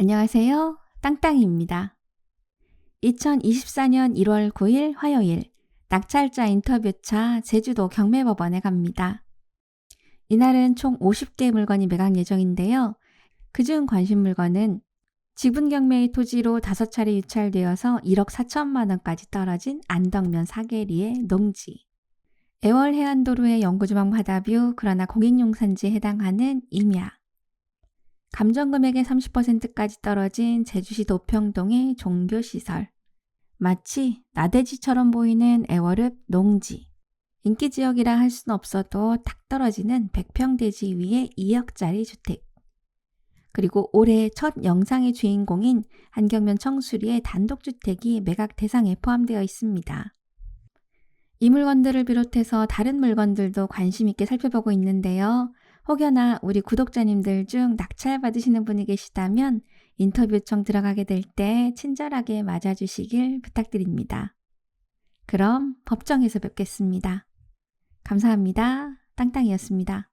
안녕하세요. 땅땅이입니다. 2024년 1월 9일 화요일 낙찰자 인터뷰차 제주도 경매법원에 갑니다. 이날은 총 50개 물건이 매각 예정인데요. 그중 관심 물건은 지분 경매의 토지로 5차례 유찰되어서 1억 4천만 원까지 떨어진 안덕면 사계리의 농지. 애월 해안도로의 영구주방 바다뷰 그러나 공익용산지에 해당하는 임야. 감정금액의 30%까지 떨어진 제주시 도평동의 종교시설. 마치 나대지처럼 보이는 애월읍 농지. 인기 지역이라 할 수는 없어도 탁 떨어지는 100평 대지 위의 2억짜리 주택. 그리고 올해 첫 영상의 주인공인 한경면 청수리의 단독주택이 매각 대상에 포함되어 있습니다. 이 물건들을 비롯해서 다른 물건들도 관심 있게 살펴보고 있는데요. 혹여나 우리 구독자님들 중 낙찰 받으시는 분이 계시다면 인터뷰 요청 들어가게 될 때 친절하게 맞아주시길 부탁드립니다. 그럼 법정에서 뵙겠습니다. 감사합니다. 땅땅이었습니다.